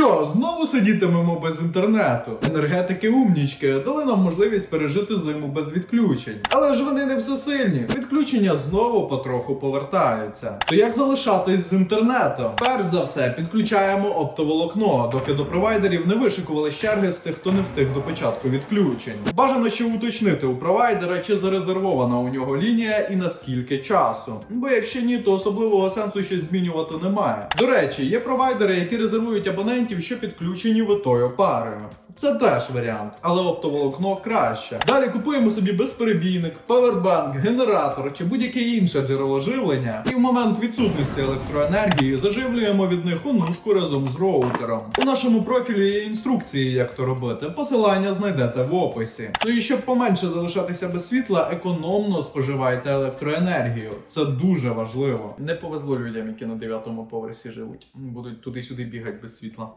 що, знову сидітимемо без інтернету? Енергетики умнічки дали нам можливість пережити зиму без відключень. Але ж вони не всесильні. Відключення знову потроху повертаються. То як залишатись з інтернетом? Перш за все, підключаємо оптоволокно, доки до провайдерів не вишикували черги з тих, хто не встиг до початку відключень. Бажано ще уточнити у провайдера, чи зарезервована у нього лінія і на скільки часу. Бо якщо ні, то особливого сенсу щось змінювати немає. До речі, є провайдери, які резервують абонентів, що підключені витою парою. Це теж варіант, але оптоволокно краще. Далі купуємо собі безперебійник, павербанк, генератор чи будь-яке інше джерело живлення, і в момент відсутності електроенергії заживлюємо від них онушку разом з роутером. У нашому профілі є інструкції, як то робити. Посилання знайдете в описі. Ну і щоб поменше залишатися без світла, економно споживайте електроенергію. Це дуже важливо. Не повезло людям, які на дев'ятому поверсі живуть. Будуть туди-сюди бігати без світла.